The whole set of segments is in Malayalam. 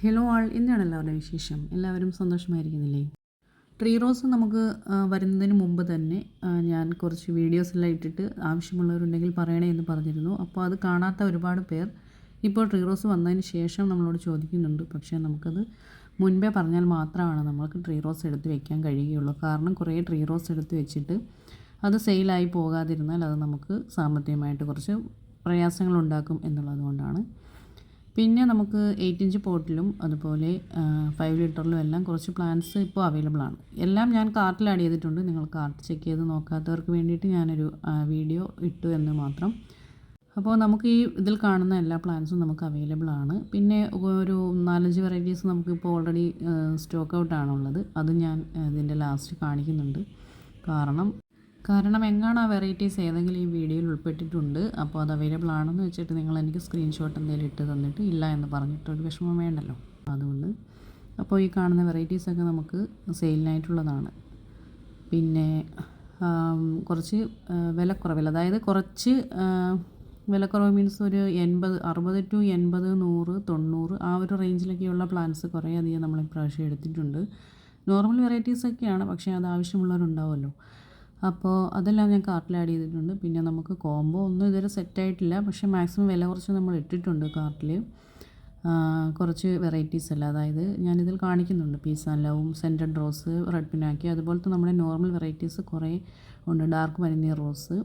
ഹലോ ആൾ എന്താണ് എല്ലാവരുടെയും വിശേഷം? എല്ലാവരും സന്തോഷമായിരിക്കുന്നില്ലേ? ട്രീ റോസ് നമുക്ക് വരുന്നതിന് മുമ്പ് തന്നെ ഞാൻ കുറച്ച് വീഡിയോസ് എല്ലാം ഇട്ടിട്ട് ആവശ്യമുള്ളവരുണ്ടെങ്കിൽ പറയണേ എന്ന് പറഞ്ഞിരുന്നു. അപ്പോൾ അത് കാണാത്ത ഒരുപാട് പേർ ഇപ്പോൾ ട്രീ റോസ് വന്നതിന് ശേഷം നമ്മളോട് ചോദിക്കുന്നുണ്ട്. പക്ഷേ നമുക്കത് മുൻപേ പറഞ്ഞാൽ മാത്രമാണ് നമ്മൾക്ക് ട്രീ റോസ് എടുത്ത് വെക്കാൻ കഴിയുകയുള്ളൂ. കാരണം കുറേ ട്രീ റോസ് എടുത്ത് വെച്ചിട്ട് അത് സെയിലായി പോകാതിരുന്നാൽ അത് നമുക്ക് സാമ്പത്തികമായിട്ട് കുറച്ച് പ്രയാസങ്ങളുണ്ടാക്കും എന്നുള്ളത് കൊണ്ടാണ് പിന്നെ നമുക്ക് എയ്റ്റ് ഇഞ്ച് പോട്ടിലും അതുപോലെ ഫൈവ് ലിറ്ററിലും എല്ലാം കുറച്ച് പ്ലാന്റ്സ് ഇപ്പോൾ അവൈലബിൾ ആണ്. എല്ലാം ഞാൻ കാർട്ടിൽ ആഡ് ചെയ്തിട്ടുണ്ട്. നിങ്ങൾ കാർട്ട് ചെക്ക് ചെയ്ത് നോക്കാത്തവർക്ക് വേണ്ടിയിട്ട് ഞാനൊരു വീഡിയോ ഇട്ടു എന്ന് മാത്രം. അപ്പോൾ നമുക്ക് ഈ ഇതിൽ കാണുന്ന എല്ലാ പ്ലാന്റ്സും നമുക്ക് അവൈലബിൾ ആണ്. പിന്നെ ഒരു നാലഞ്ച് വെറൈറ്റീസ് നമുക്കിപ്പോൾ ഓൾറെഡി സ്റ്റോക്ക് ഔട്ട് ആണുള്ളത്. അത് ഞാൻ ഇതിന്റെ ലാസ്റ്റ് കാണിക്കുന്നുണ്ട്. കാരണം കാരണം എങ്ങാണ് ആ വെറൈറ്റീസ് ഏതെങ്കിലും ഈ വീഡിയോയിൽ ഉൾപ്പെട്ടിട്ടുണ്ട് അപ്പോൾ അത് അവൈലബിൾ ആണെന്ന് വെച്ചിട്ട് നിങ്ങൾ എനിക്ക് സ്ക്രീൻഷോട്ട് എന്തെങ്കിലും ഇട്ട് തന്നിട്ട് ഇല്ല എന്ന് പറഞ്ഞിട്ട് ഒരു വിഷമം വേണ്ടല്ലോ. അതുകൊണ്ട് അപ്പോൾ ഈ കാണുന്ന വെറൈറ്റീസൊക്കെ നമുക്ക് സെയിലിനായിട്ടുള്ളതാണ്. പിന്നെ കുറച്ച് വിലക്കുറവിൽ അതായത് കുറച്ച് വിലക്കുറവ് മീൻസ് ഒരു എൺപത് അറുപത് ടു എൺപത് നൂറ് തൊണ്ണൂറ് ആ ഒരു റേഞ്ചിലൊക്കെയുള്ള പ്ലാൻസ് കുറേ അധികം നമ്മൾ ഇപ്രാവശ്യം എടുത്തിട്ടുണ്ട്. നോർമൽ വെറൈറ്റീസൊക്കെയാണ് പക്ഷേ അത് ആവശ്യമുള്ളവരുണ്ടാവുമല്ലോ. അപ്പോൾ അതെല്ലാം ഞാൻ കാർട്ടിൽ ആഡ് ചെയ്തിട്ടുണ്ട്. പിന്നെ നമുക്ക് കോംബോ ഒന്നും ഇതുവരെ സെറ്റായിട്ടില്ല പക്ഷേ മാക്സിമം വില കുറച്ച് നമ്മൾ ഇട്ടിട്ടുണ്ട് കാർട്ടിൽ. കുറച്ച് വെറൈറ്റീസ് അല്ല. അതായത് ഞാനിതിൽ കാണിക്കുന്നുണ്ട്. പീസ് ആൻഡ് ലവും സെന്റഡ് റോസ് റെഡ് പിനാക്കി അതുപോലത്തെ നമ്മുടെ നോർമൽ വെറൈറ്റീസ് കുറേ ഉണ്ട്. ഡാർക്ക് പനിനീർ റോസ്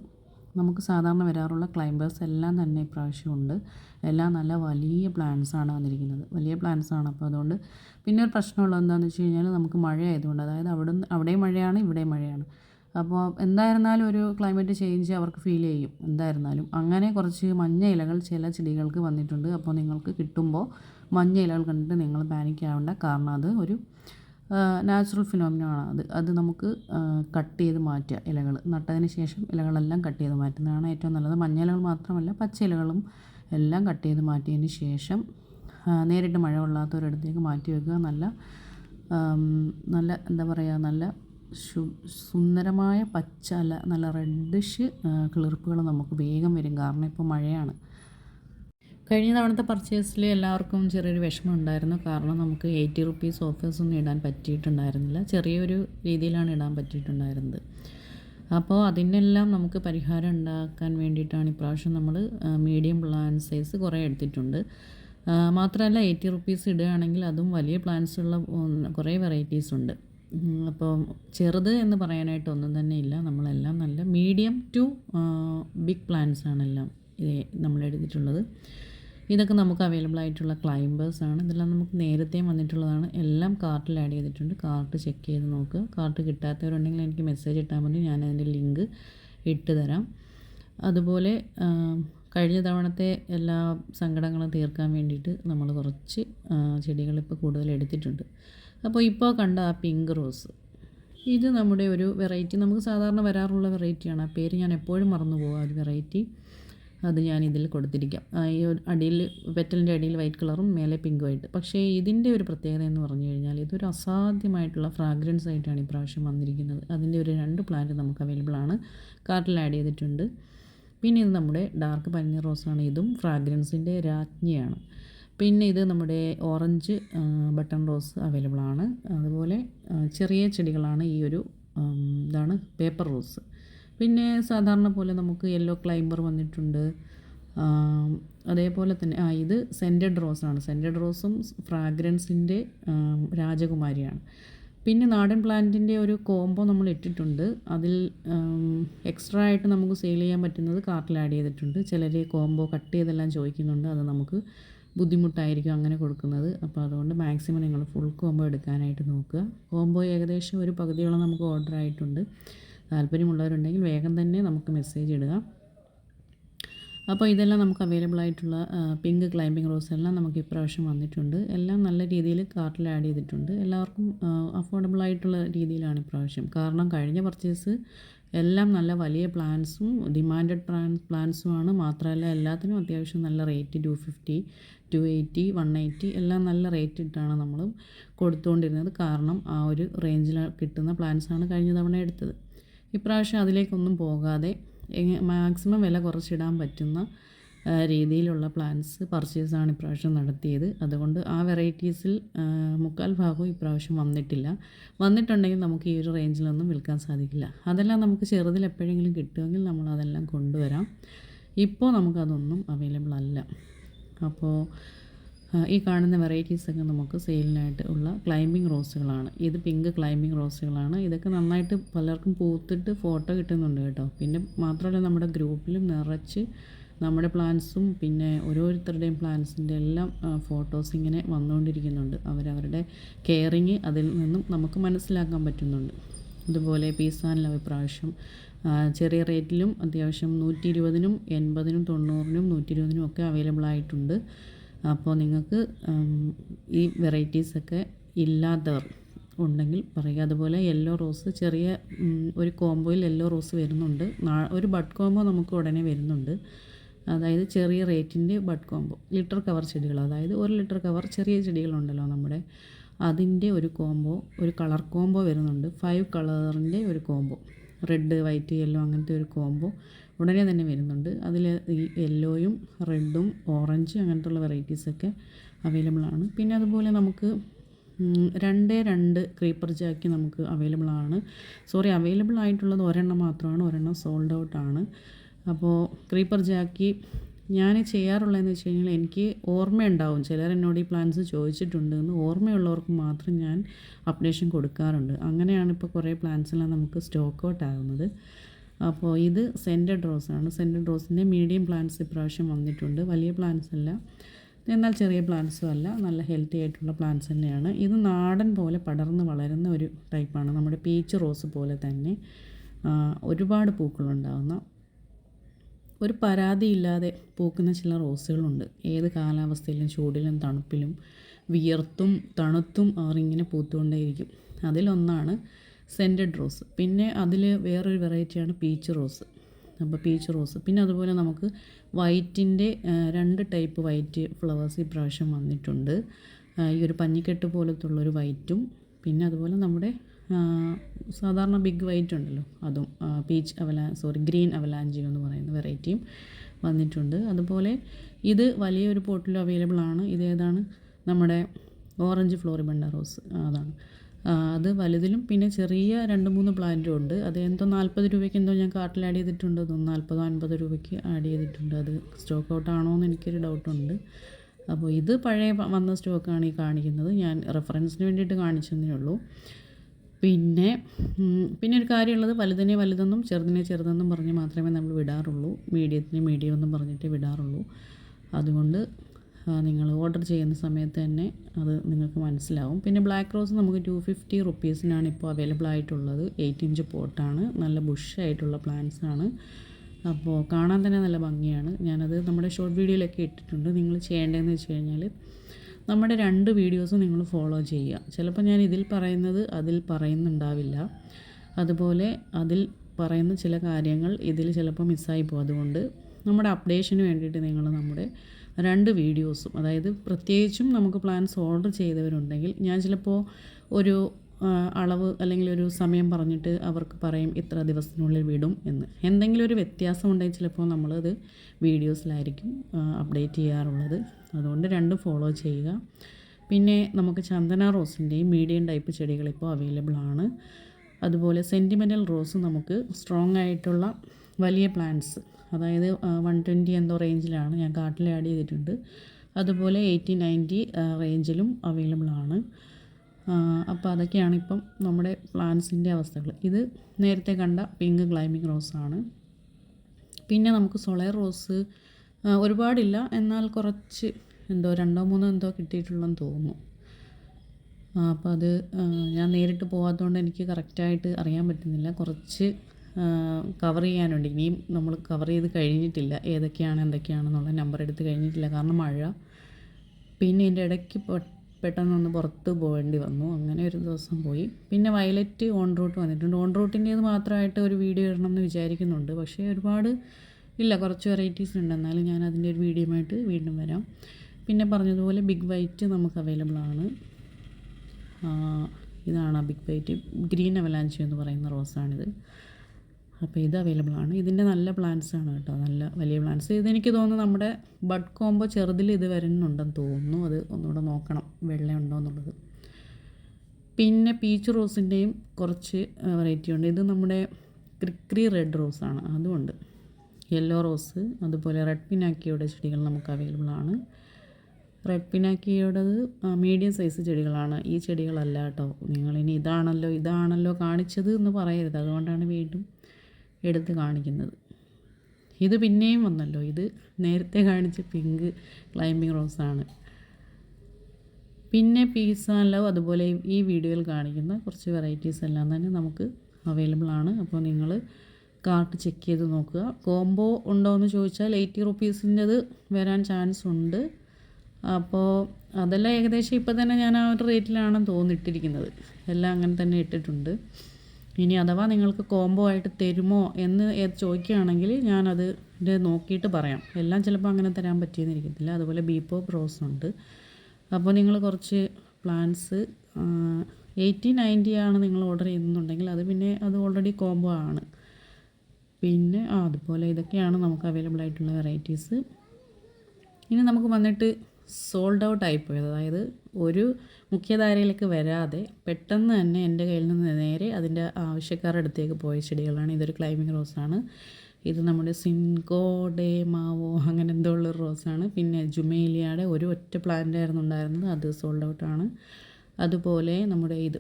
നമുക്ക് സാധാരണ വരാറുള്ള ക്ലൈംബേഴ്സ് എല്ലാം തന്നെ ഇപ്രാവശ്യം ഉണ്ട്. എല്ലാം നല്ല വലിയ പ്ലാന്റ്സ് ആണ് വന്നിരിക്കുന്നത്. വലിയ പ്ലാന്റ്സ് ആണ്. അപ്പോൾ അതുകൊണ്ട് പിന്നെ ഒരു പ്രശ്നമുള്ളത് എന്താണെന്ന് വെച്ച് കഴിഞ്ഞാൽ നമുക്ക് മഴ ആയതുകൊണ്ട് അതായത് അവിടെ അവിടെയും മഴയാണ് ഇവിടെയും മഴയാണ്. അപ്പോൾ എന്തായിരുന്നാലും ഒരു ക്ലൈമറ്റ് ചേഞ്ച് അവർക്ക് ഫീൽ ചെയ്യും എന്തായിരുന്നാലും. അങ്ങനെ കുറച്ച് മഞ്ഞ ഇലകൾ ചില ചെടികൾക്ക് വന്നിട്ടുണ്ട്. അപ്പോൾ നിങ്ങൾക്ക് കിട്ടുമ്പോൾ മഞ്ഞ ഇലകൾ കണ്ടിട്ട് നിങ്ങൾ പാനിക് ആവേണ്ട. കാരണം അത് ഒരു നാച്ചുറൽ ഫിനോമിനാണ് അത്. അത് നമുക്ക് കട്ട് ചെയ്ത് മാറ്റുക ഇലകൾ. നട്ടതിന് ശേഷം ഇലകളെല്ലാം കട്ട് ചെയ്ത് മാറ്റുന്നതാണ് ഏറ്റവും നല്ലത്. മഞ്ഞ ഇലകൾ മാത്രമല്ല പച്ച ഇലകളും എല്ലാം കട്ട് ചെയ്ത് മാറ്റിയതിന് ശേഷം നേരിട്ട് മഴ കൊള്ളാത്തൊരിടത്തേക്ക് മാറ്റി വെക്കുക. നല്ല നല്ല എന്താ പറയുക നല്ല സുന്ദരമായ പച്ച അല്ല നല്ല റെഡിഷ് കിളിർപ്പുകൾ നമുക്ക് വേഗം വരും. കാരണം ഇപ്പോൾ മഴയാണ്. കഴിഞ്ഞ തവണത്തെ പർച്ചേസിൽ എല്ലാവർക്കും ചെറിയൊരു വിഷമം ഉണ്ടായിരുന്നു. കാരണം നമുക്ക് എയ്റ്റി റുപ്പീസ് ഓഫേഴ്സ് ഒന്നും ഇടാൻ പറ്റിയിട്ടുണ്ടായിരുന്നില്ല. ചെറിയൊരു രീതിയിലാണ് ഇടാൻ പറ്റിയിട്ടുണ്ടായിരുന്നത്. അപ്പോൾ അതിനെല്ലാം നമുക്ക് പരിഹാരം ഉണ്ടാക്കാൻ വേണ്ടിയിട്ടാണ് ഇപ്രാവശ്യം നമ്മൾ മീഡിയം പ്ലാൻ സൈസ് കുറേ എടുത്തിട്ടുണ്ട്. മാത്രമല്ല എയ്റ്റി റുപ്പീസ് ഇടുകയാണെങ്കിൽ അതും വലിയ പ്ലാൻസുള്ള കുറേ വെറൈറ്റീസ് ഉണ്ട്. അപ്പോൾ ചെറുത് എന്ന് പറയാനായിട്ട് ഒന്നും തന്നെ ഇല്ല. നമ്മളെല്ലാം നല്ല മീഡിയം ടു ബിഗ് പ്ലാന്റ്സ് ആണെല്ലാം നമ്മൾ എടുത്തിട്ടുള്ളത്. ഇതൊക്കെ നമുക്ക് അവൈലബിൾ ആയിട്ടുള്ള ക്ലൈംബേഴ്സ് ആണ്. ഇതെല്ലാം നമുക്ക് നേരത്തെ വന്നിട്ടുള്ളതാണ്. എല്ലാം കാർട്ടിൽ ആഡ് ചെയ്തിട്ടുണ്ട്. കാർട്ട് ചെക്ക് ചെയ്ത് നോക്കുക കാർട്ട് കിട്ടാത്തവരുണ്ടെങ്കിൽ എനിക്ക് മെസ്സേജ് ഇട്ടാൽ മതി. ഞാൻ അതിന്റെ ലിങ്ക് ഇട്ട് തരാം. അതുപോലെ കഴിഞ്ഞ തവണത്തെ എല്ലാ സങ്കടങ്ങളും തീർക്കാൻ വേണ്ടിയിട്ട് നമ്മൾ കുറച്ച് ചെടികൾ ഇപ്പോൾ കൂടുതൽ എടുത്തിട്ടുണ്ട്. അപ്പോൾ ഇപ്പോൾ കണ്ട ആ പിങ്ക് റോസ് ഇത് നമ്മുടെ ഒരു വെറൈറ്റി നമുക്ക് സാധാരണ വരാറുള്ള വെറൈറ്റിയാണ് ആ പേര് ഞാൻ എപ്പോഴും മറന്നു പോകും. ഒരു വെറൈറ്റി അത് ഞാൻ ഇതിൽ കൊടുത്തിരിക്കാം. ഈ അടിയിൽ പെറ്റലിന്റെ അടിയിൽ വൈറ്റ് കളറും മേലെ പിങ്കുമായിട്ട് പക്ഷേ ഇതിന്റെ ഒരു പ്രത്യേകത എന്ന് പറഞ്ഞു കഴിഞ്ഞാൽ ഇതൊരു അസാധ്യമായിട്ടുള്ള ഫ്രാഗ്രൻസ് ആയിട്ടാണ് ഇപ്രാവശ്യം വന്നിരിക്കുന്നത്. അതിന്റെ ഒരു രണ്ട് പ്ലാന്റ് നമുക്ക് അവൈലബിൾ ആണ്. കാർട്ടിൽ ആഡ് ചെയ്തിട്ടുണ്ട്. പിന്നെ ഇത് നമ്മുടെ ഡാർക്ക് പനിനീർ റോസാണ് ഇതും ഫ്രാഗ്രൻസിന്റെ രാജ്ഞിയാണ്. പിന്നെ ഇത് നമ്മുടെ ഓറഞ്ച് ബട്ടൺ റോസ് അവൈലബിൾ ആണ്. അതുപോലെ ചെറിയ ചെടികളാണ് ഈ ഒരു ഇതാണ് പേപ്പർ റോസ്. പിന്നെ സാധാരണ പോലെ നമുക്ക് യെല്ലോ ക്ലൈംബർ വന്നിട്ടുണ്ട്. അതേപോലെ തന്നെ ആ ഇത് സെന്റഡ് റോസാണ് സെന്റഡ് റോസും ഫ്രാഗ്രൻസിന്റെ രാജകുമാരിയാണ്. പിന്നെ നാടൻ പ്ലാന്റിന്റെ ഒരു കോംബോ നമ്മൾ ഇട്ടിട്ടുണ്ട്. അതിൽ എക്സ്ട്രാ ആയിട്ട് നമുക്ക് സെയിൽ ചെയ്യാൻ പറ്റുന്നത് കാർട്ടിൽ ആഡ് ചെയ്തിട്ടുണ്ട്. ചിലർ കോംബോ കട്ട് ചെയ്തെല്ലാം ചോദിക്കുന്നുണ്ട്. അത് നമുക്ക് ബുദ്ധിമുട്ടായിരിക്കും അങ്ങനെ കൊടുക്കുന്നത്. അപ്പോൾ അതുകൊണ്ട് മാക്സിമം നിങ്ങൾ ഫുൾ കോംബോ എടുക്കാനായിട്ട് നോക്കുക. കോംബോ ഏകദേശം ഒരു പകുതിയോളം നമുക്ക് ഓർഡർ ആയിട്ടുണ്ട്. താല്പര്യമുള്ളവരുണ്ടെങ്കിൽ വേഗം തന്നെ നമുക്ക് മെസ്സേജ് ഇടുക. അപ്പോൾ ഇതെല്ലാം നമുക്ക് അവൈലബിൾ ആയിട്ടുള്ള പിങ്ക് ക്ലൈമ്പിംഗ് റോസ് എല്ലാം നമുക്ക് ഇപ്രാവശ്യം വന്നിട്ടുണ്ട്. എല്ലാം നല്ല രീതിയിൽ കാർട്ടിൽ ആഡ് ചെയ്തിട്ടുണ്ട്. എല്ലാവർക്കും അഫോർഡബിൾ ആയിട്ടുള്ള രീതിയിലാണ് ഇപ്രാവശ്യം. കാരണം കഴിഞ്ഞ പർച്ചേസ് എല്ലാം നല്ല വലിയ പ്ലാൻസും ഡിമാൻഡഡ് പ്ലാൻ പ്ലാൻസുമാണ്. മാത്രമല്ല എല്ലാത്തിനും അത്യാവശ്യം നല്ല rate two fifty two eighty one eighty എല്ലാം നല്ല റേറ്റ് ഇട്ടാണ് നമ്മൾ കൊടുത്തുകൊണ്ടിരുന്നത് കാരണം ആ ഒരു റേഞ്ചിൽ കിട്ടുന്ന പ്ലാൻസാണ് കഴിഞ്ഞ തവണ എടുത്തത്. ഇപ്രാവശ്യം അതിലേക്കൊന്നും പോകാതെ മാക്സിമം വില കുറച്ചിടാൻ പറ്റുന്ന രീതിയിലുള്ള പ്ലാൻസ് പർച്ചേസാണ് ഇപ്രാവശ്യം നടത്തിയത്. അതുകൊണ്ട് ആ വെറൈറ്റീസിൽ മുക്കാൽ ഭാഗവും ഇപ്രാവശ്യം വന്നിട്ടില്ല. വന്നിട്ടുണ്ടെങ്കിൽ നമുക്ക് ഈ ഒരു റേഞ്ചിലൊന്നും വിൽക്കാൻ സാധിക്കില്ല. അതെല്ലാം നമുക്ക് ചെറുതിൽ എപ്പോഴെങ്കിലും കിട്ടുമെങ്കിൽ നമ്മൾ അതെല്ലാം കൊണ്ടുവരാം. ഇപ്പോൾ നമുക്കതൊന്നും അവൈലബിൾ അല്ല. അപ്പോൾ ഈ കാണുന്ന വെറൈറ്റീസൊക്കെ നമുക്ക് സെയിലിനായിട്ട് ഉള്ള ക്ലൈമ്പിംഗ് റോസുകളാണ് ഇത് പിങ്ക് ക്ലൈമ്പിംഗ് റോസുകളാണ് ഇതൊക്കെ നന്നായിട്ട് പലർക്കും പൂത്തിട്ട് ഫോട്ടോ കിട്ടുന്നുണ്ട് കേട്ടോ. പിന്നെ മാത്രമല്ല നമ്മുടെ ഗ്രൂപ്പിലും നിറച്ച് നമ്മുടെ പ്ലാൻസും പിന്നെ ഓരോരുത്തരുടെയും പ്ലാൻസിന്റെ എല്ലാം ഫോട്ടോസ് ഇങ്ങനെ വന്നുകൊണ്ടിരിക്കുന്നുണ്ട്. അവരവരുടെ കെയറിങ് അതിൽ നിന്നും നമുക്ക് മനസ്സിലാക്കാൻ പറ്റുന്നുണ്ട്. അതുപോലെ പീസ് ആൻഡ് ലവ് ചെറിയ റേറ്റിലും അത്യാവശ്യം നൂറ്റി ഇരുപതിനും എൺപതിനും തൊണ്ണൂറിനും നൂറ്റി ഇരുപതിനും ഒക്കെ അവൈലബിൾ ആയിട്ടുണ്ട്. അപ്പോൾ നിങ്ങൾക്ക് ഈ വെറൈറ്റീസൊക്കെ ഇല്ലാത്തവർ ഉണ്ടെങ്കിൽ പറയുക. അതുപോലെ യെല്ലോ റോസ് ചെറിയ ഒരു കോംബോയിൽ യെല്ലോ റോസ് വരുന്നുണ്ട്. ഒരു ബഡ് കോംബോ നമുക്ക് ഉടനെ വരുന്നുണ്ട്. അതായത് ചെറിയ റേറ്റിന്റെ ബഡ് കോംബോ ലിറ്റർ കവർ ചെടികൾ. അതായത് ഒരു ലിറ്റർ കവർ ചെറിയ ചെടികളുണ്ടല്ലോ നമ്മുടെ. അതിന്റെ ഒരു കോംബോ ഒരു കളർ കോംബോ വരുന്നുണ്ട്. ഫൈവ് കളറിന്റെ ഒരു കോംബോ റെഡ് വൈറ്റ് യെല്ലോ അങ്ങനത്തെ ഒരു കോംബോ ഉടനെ തന്നെ വരുന്നുണ്ട്. അതിൽ ഈ യെല്ലോയും റെഡും ഓറഞ്ച് അങ്ങനത്തെ ഉള്ള വെറൈറ്റീസൊക്കെ അവൈലബിൾ ആണ്. പിന്നെ അതുപോലെ നമുക്ക് രണ്ടേ രണ്ട് ക്രീപ്പർ ജാക്കി നമുക്ക് അവൈലബിൾ ആണ്. സോറി അവൈലബിൾ ആയിട്ടുള്ളത് ഒരെണ്ണം മാത്രമാണ്. ഒരെണ്ണം സോൾഡ് ഔട്ട് ആണ്. അപ്പോൾ ക്രീപ്പർ ജാക്കി ഞാൻ ചെയ്യാറുള്ളതെന്ന് വെച്ച് കഴിഞ്ഞാൽ എനിക്ക് ഓർമ്മയുണ്ടാവും. ചിലർ എന്നോട് ഈ പ്ലാൻസ് ചോദിച്ചിട്ടുണ്ട് എന്ന് ഓർമ്മയുള്ളവർക്ക് മാത്രം ഞാൻ അപ്ഡേഷൻ കൊടുക്കാറുണ്ട്. അങ്ങനെയാണ് ഇപ്പോൾ കുറേ പ്ലാൻസെല്ലാം നമുക്ക് സ്റ്റോക്ക് ഔട്ട് ആകുന്നത്. അപ്പോൾ ഇത് സെന്റഡ് റോസാണ് സെന്റഡ് റോസിന്റെ മീഡിയം പ്ലാന്റ്സ് ഇപ്രാവശ്യം വന്നിട്ടുണ്ട്. വലിയ പ്ലാന്റ്സ് അല്ല. എന്നാൽ ചെറിയ പ്ലാന്റ്സും അല്ല. നല്ല ഹെൽത്തി ആയിട്ടുള്ള പ്ലാന്റ്സ് തന്നെയാണ്. ഇത് നാടൻ പോലെ പടർന്ന് വളരുന്ന ഒരു ടൈപ്പാണ് നമ്മുടെ പീച്ച് റോസ് പോലെ തന്നെ ഒരുപാട് പൂക്കളുണ്ടാകുന്ന ഒരു പരാതിയില്ലാതെ പൂക്കുന്ന ചില റോസുകളുണ്ട്. ഏത് കാലാവസ്ഥയിലും ചൂടിലും തണുപ്പിലും വിയർത്തും തണുത്തും അവർ ഇങ്ങനെ പൂത്തുകൊണ്ടേയിരിക്കും. അതിലൊന്നാണ് സെന്റഡ് റോസ്. പിന്നെ അതിൽ വേറൊരു വെറൈറ്റിയാണ് പീച്ച് റോസ്. അപ്പോൾ പീച്ച് റോസ്. പിന്നെ അതുപോലെ നമുക്ക് വൈറ്റിന്റെ രണ്ട് ടൈപ്പ് വൈറ്റ് ഫ്ലവേഴ്സ് ഇപ്രാവശ്യം വന്നിട്ടുണ്ട്. ഈ ഒരു പഞ്ഞിക്കെട്ട് പോലത്തുള്ളൊരു വൈറ്റും പിന്നെ അതുപോലെ നമ്മുടെ സാധാരണ ബിഗ് വൈറ്റ് ഉണ്ടല്ലോ. അതും പീച്ച് അവലാ സോറി ഗ്രീൻ അവലാഞ്ചി എന്ന് പറയുന്ന വെറൈറ്റിയും വന്നിട്ടുണ്ട്. അതുപോലെ ഇത് വലിയൊരു പോട്ടിൽ അവൈലബിൾ ആണ്. ഇതേതാണ് നമ്മുടെ ഓറഞ്ച് ഫ്ലോറിബണ്ട റോസ് അതാണ്. അത് വലുതിലും പിന്നെ ചെറിയ രണ്ട് മൂന്ന് പ്ലാന്റും ഉണ്ട്. അത് എന്തോ നാൽപ്പത് രൂപയ്ക്ക് എന്തോ ഞാൻ കാർട്ടിൽ ആഡ് ചെയ്തിട്ടുണ്ട്. തോന്നുന്നു നാൽപ്പതോ അൻപതോ രൂപയ്ക്ക് ആഡ് ചെയ്തിട്ടുണ്ട്. അത് സ്റ്റോക്ക് ഔട്ട് ആണോ എന്ന് എനിക്കൊരു ഡൗട്ടുണ്ട് അപ്പോൾ ഇത് പഴയ വന്ന സ്റ്റോക്കാണ് ഈ കാണിക്കുന്നത്. ഞാൻ റെഫറൻസിന് വേണ്ടിയിട്ട് കാണിച്ചതേ ഉള്ളൂ. പിന്നെ പിന്നെ ഒരു കാര്യമുള്ളത് വലുതിനെ വലുതെന്നും ചെറുതിനെ ചെറുതെന്നും പറഞ്ഞ് മാത്രമേ നമ്മൾ വിടാറുള്ളൂ. മീഡിയത്തിന് മീഡിയം എന്നും പറഞ്ഞിട്ടേ വിടാറുള്ളൂ. അതുകൊണ്ട് നിങ്ങൾ ഓർഡർ ചെയ്യുന്ന സമയത്ത് തന്നെ അത് നിങ്ങൾക്ക് മനസ്സിലാവും. പിന്നെ ബ്ലാക്ക് റോസ് നമുക്ക് ടു ഫിഫ്റ്റി റുപ്പീസിനാണ് ഇപ്പോൾ അവൈലബിൾ ആയിട്ടുള്ളത്. എയ്റ്റ് ഇഞ്ച് പോട്ടാണ്. നല്ല ബുഷായിട്ടുള്ള പ്ലാന്റ്സ് ആണ് അപ്പോൾ കാണാൻ തന്നെ നല്ല ഭംഗിയാണ്. ഞാനത് നമ്മുടെ ഷോർട്ട് വീഡിയോയിലൊക്കെ ഇട്ടിട്ടുണ്ട്. നിങ്ങൾ ചെയ്യേണ്ടതെന്ന് വെച്ച് കഴിഞ്ഞാൽ നമ്മുടെ രണ്ട് വീഡിയോസും നിങ്ങൾ ഫോളോ ചെയ്യുക. ചിലപ്പോൾ ഞാൻ ഇതിൽ പറയുന്നത് അതിൽ പറയുന്നുണ്ടാവില്ല. അതുപോലെ അതിൽ പറയുന്ന ചില കാര്യങ്ങൾ ഇതിൽ ചിലപ്പോൾ മിസ്സായി പോകും. അതുകൊണ്ട് നമ്മുടെ അപ്ഡേഷന് വേണ്ടിയിട്ട് നിങ്ങൾ നമ്മുടെ രണ്ട് വീഡിയോസും അതായത് പ്രത്യേകിച്ചും നമുക്ക് പ്ലാൻസ് ഓർഡർ ചെയ്തവരുണ്ടെങ്കിൽ ഞാൻ ചിലപ്പോൾ ഒരു അളവ് അല്ലെങ്കിൽ ഒരു സമയം പറഞ്ഞിട്ട് അവർക്ക് പറയും ഇത്ര ദിവസത്തിനുള്ളിൽ വിടും എന്ന്. എന്തെങ്കിലും ഒരു വ്യത്യാസം ഉണ്ടെങ്കിൽ ചിലപ്പോൾ നമ്മളത് വീഡിയോസിലായിരിക്കും അപ്ഡേറ്റ് ചെയ്യാറുള്ളത്. അതുകൊണ്ട് രണ്ടും ഫോളോ ചെയ്യുക. പിന്നെ നമുക്ക് ചന്ദന റോസിന്റെയും മീഡിയം ടൈപ്പ് ചെടികൾ ഇപ്പോൾ അവൈലബിൾ ആണ്. അതുപോലെ സെന്റിമെന്റൽ റോസ് നമുക്ക് സ്ട്രോങ് ആയിട്ടുള്ള വലിയ പ്ലാന്റ്സ് അതായത് വൺ ട്വന്റി എന്തോ റേഞ്ചിലാണ് ഞാൻ കാട്ടിൽ ആഡ് ചെയ്തിട്ടുണ്ട്. അതുപോലെ എയ്റ്റി നയന്റി റേഞ്ചിലും അവൈലബിൾ ആണ്. അപ്പോൾ അതൊക്കെയാണ് ഇപ്പം നമ്മുടെ പ്ലാന്റ്സിന്റെ അവസ്ഥകൾ ഇത് നേരത്തെ കണ്ട പിങ്ക് ക്ലൈമ്പിംഗ് റോസാണ് പിന്നെ നമുക്ക് സൊളയർ റോസ് ഒരുപാടില്ല. എന്നാൽ കുറച്ച് എന്തോ രണ്ടോ മൂന്നോ എന്തോ കിട്ടിയിട്ടുള്ളെന്ന് തോന്നുന്നു. അപ്പോൾ അത് ഞാൻ നേരിട്ട് പോകാത്തതുകൊണ്ട് എനിക്ക് കറക്റ്റായിട്ട് അറിയാൻ പറ്റുന്നില്ല. കുറച്ച് കവർ ചെയ്യാനുണ്ട്. ഇനിയും നമ്മൾ കവർ ചെയ്ത് കഴിഞ്ഞിട്ടില്ല. ഏതൊക്കെയാണ് എന്തൊക്കെയാണെന്നുള്ള നമ്പർ എടുത്ത് കഴിഞ്ഞിട്ടില്ല. കാരണം മഴ. പിന്നെ എന്റെ ഇടയ്ക്ക് പെട്ടെന്നൊന്ന് പുറത്ത് പോകേണ്ടി വന്നു. അങ്ങനെ ഒരു ദിവസം പോയി. പിന്നെ വയലറ്റ് ഓൺ റൂട്ട് വന്നിട്ടുണ്ട്. ഓൺ റൂട്ടിന്റേത് മാത്രമായിട്ട് ഒരു വീഡിയോ ഇടണം എന്ന് വിചാരിക്കുന്നുണ്ട്. പക്ഷേ ഒരുപാട് ഇല്ല. കുറച്ച് വെറൈറ്റീസ് ഉണ്ട്. എന്നാലും ഞാൻ അതിന്റെ ഒരു വീഡിയോ ആയിട്ട് വീണ്ടും വരാം. പിന്നെ പറഞ്ഞതുപോലെ ബിഗ് വൈറ്റ് നമുക്ക് അവൈലബിൾ ആണ്. ഇതാണ് ആ ബിഗ് വൈറ്റ്. ഗ്രീൻ അവലാഞ്ചി എന്ന് പറയുന്ന റോസാണിത്. അപ്പോൾ ഇത് അവൈലബിൾ ആണ്. ഇതിന്റെ നല്ല പ്ലാൻസ് ആണ് കേട്ടോ. നല്ല വലിയ പ്ലാൻസ് ഇതെനിക്ക് തോന്നുന്നു നമ്മുടെ ബഡ് കോംബോ ചെറുതിൽ ഇത് വരുന്നുണ്ടെന്ന് തോന്നുന്നു. അത് ഒന്നുകൂടെ നോക്കണം. വെള്ളയുണ്ടോ എന്നുള്ളത്. പിന്നെ പീച്ച് റോസിന്റെയും കുറച്ച് വെറൈറ്റി ഉണ്ട്. ഇത് നമ്മുടെ ക്രിക്രി റെഡ് റോസാണ് അതുമുണ്ട് യെല്ലോ റോസ് അതുപോലെ റെഡ് പിനാക്കിയുടെ ചെടികൾ നമുക്ക് അവൈലബിൾ ആണ്. റെഡ് പിനാക്കിയുടേത് മീഡിയം സൈസ് ചെടികളാണ്. ഈ ചെടികളല്ല കേട്ടോ. നിങ്ങളിനി ഇതാണല്ലോ ഇതാണല്ലോ കാണിച്ചത് എന്ന് പറയരുത്. അതുകൊണ്ടാണ് വീണ്ടും എടുത്ത് കാണിക്കുന്നത്. ഇത് പിന്നെയും വന്നല്ലോ. ഇത് നേരത്തെ കാണിച്ച പിങ്ക് ക്ലൈമ്പിംഗ് റോസാണ്. പിന്നെ പീസ് ആൻഡ് ലവ് അതുപോലെ ഈ വീഡിയോയിൽ കാണിക്കുന്ന കുറച്ച് വെറൈറ്റീസ് എല്ലാം തന്നെ നമുക്ക് അവൈലബിൾ ആണ്. അപ്പോൾ നിങ്ങൾ കാർട്ട് ചെക്ക് ചെയ്ത് നോക്കുക. കോംബോ ഉണ്ടോ എന്ന് ചോദിച്ചാൽ എയ്റ്റി റുപ്പീസിന്റെത് വരാൻ ചാൻസ് ഉണ്ട്. അപ്പോൾ അതെല്ലാം ഏകദേശം ഇപ്പോൾ തന്നെ ഞാൻ ആ ഒരു റേറ്റിലാണ് തോന്നിട്ടിരിക്കുന്നത് എല്ലാം അങ്ങനെ തന്നെ ഇട്ടിട്ടുണ്ട്. ഇനി അഥവാ നിങ്ങൾക്ക് കോംബോ ആയിട്ട് തരുമോ എന്ന് ചോദിക്കുകയാണെങ്കിൽ ഞാനത് നോക്കിയിട്ട് പറയാം. എല്ലാം ചിലപ്പോൾ അങ്ങനെ തരാൻ പറ്റിയെന്നിരിക്കത്തില്ല അതുപോലെ ബീപ്പോ പ്രോസ് ഉണ്ട്. അപ്പോൾ നിങ്ങൾ കുറച്ച് പ്ലാൻസ് എയ്റ്റി നയന്റി ആണ് നിങ്ങൾ ഓർഡർ ചെയ്യുന്നുണ്ടെങ്കിൽ അത് പിന്നെ അത് ഓൾറെഡി കോംബോ ആണ്. പിന്നെ അതുപോലെ ഇതൊക്കെയാണ് നമുക്ക് അവൈലബിൾ ആയിട്ടുള്ള വെറൈറ്റീസ് ഇനി നമുക്ക് വന്നിട്ട് സോൾഡ് ഔട്ട് ആയിപ്പോയത് അതായത് ഒരു മുഖ്യധാരയിലേക്ക് വരാതെ പെട്ടെന്ന് തന്നെ എന്റെ കയ്യിൽ നിന്ന് നേരെ അതിന്റെ ആവശ്യക്കാരുടെ അടുത്തേക്ക് പോയ ചെടികളാണ്. ഇതൊരു ക്ലൈമ്പിംഗ് റോസാണ് ഇത് നമ്മുടെ സിൻകോ ഡേ മാവോ അങ്ങനെ എന്തോ ഉള്ളൊരു റോസാണ് പിന്നെ ജുമേലിയയുടെ ഒരു ഒറ്റ പ്ലാന്റ് ആയിരുന്നു ഉണ്ടായിരുന്നത്. അത് സോൾഡ് ഔട്ടാണ് അതുപോലെ നമ്മുടെ ഇത്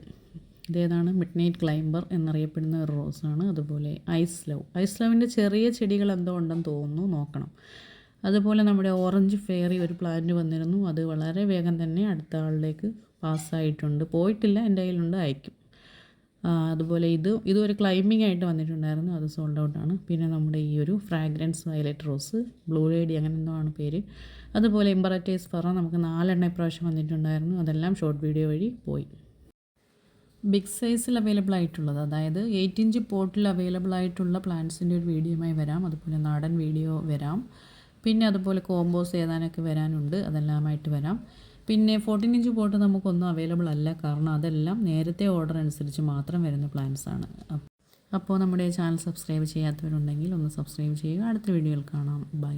ഇതേതാണ്? മിഡ് നൈറ്റ് ക്ലൈംബർ എന്നറിയപ്പെടുന്ന ഒരു റോസാണ് അതുപോലെ ഐസ് ലവ്. ഐസ് ലവിന്റെ ചെറിയ ചെടികൾ എന്തോ ഉണ്ടെന്ന് തോന്നുന്നു. നോക്കണം. അതുപോലെ നമ്മുടെ ഓറഞ്ച് ഫെയറി ഒരു പ്ലാന്റ് വന്നിരുന്നു. അത് വളരെ വേഗം തന്നെ അടുത്ത ആളിലേക്ക് പാസ്സായിട്ടുണ്ട് പോയിട്ടില്ല എന്റെ കയ്യിലുണ്ട് അയക്കും. അതുപോലെ ഇത് ഇതൊരു ക്ലൈമ്പിംഗ് ആയിട്ട് വന്നിട്ടുണ്ടായിരുന്നു. അത് സോൾഡ് ഔട്ടാണ് പിന്നെ നമ്മുടെ ഈ ഒരു fragrance violet rose blue lady അങ്ങനെ എന്തോ ആണ് പേര്. അതുപോലെ ഇമ്പററ്റേസ് ഫറ നമുക്ക് നാലെണ്ണ ഇപ്രാവശ്യം വന്നിട്ടുണ്ടായിരുന്നു. അതെല്ലാം ഷോർട്ട് വീഡിയോ വഴി പോയി. ബിഗ് സൈസിൽ അവൈലബിൾ ആയിട്ടുള്ളത് അതായത് എയ്റ്റ് ഇഞ്ച് പോട്ടിൽ അവൈലബിൾ ആയിട്ടുള്ള പ്ലാന്റ്സിന്റെ ഒരു വീഡിയോയുമായി വരാം. അതുപോലെ നാടൻ വീഡിയോ വരാം. പിന്നെ അതുപോലെ കോമ്പോസ് ഏതാനൊക്കെ വരാനുണ്ട് അതെല്ലാമായിട്ട് വരാം. പിന്നെ ഫോർട്ടീൻ ഇഞ്ച് പോട്ട് നമുക്കൊന്നും അവൈലബിൾ അല്ല കാരണം അതെല്ലാം നേരത്തെ ഓർഡർ അനുസരിച്ച് മാത്രം വരുന്ന പ്ലാൻസ് ആണ്. അപ്പ് അപ്പോൾ നമ്മുടെ ചാനൽ സബ്സ്ക്രൈബ് ചെയ്യാത്തവരുണ്ടെങ്കിൽ ഒന്ന് സബ്സ്ക്രൈബ് ചെയ്യുക. അടുത്ത വീഡിയോയിൽ കാണാം. ബൈ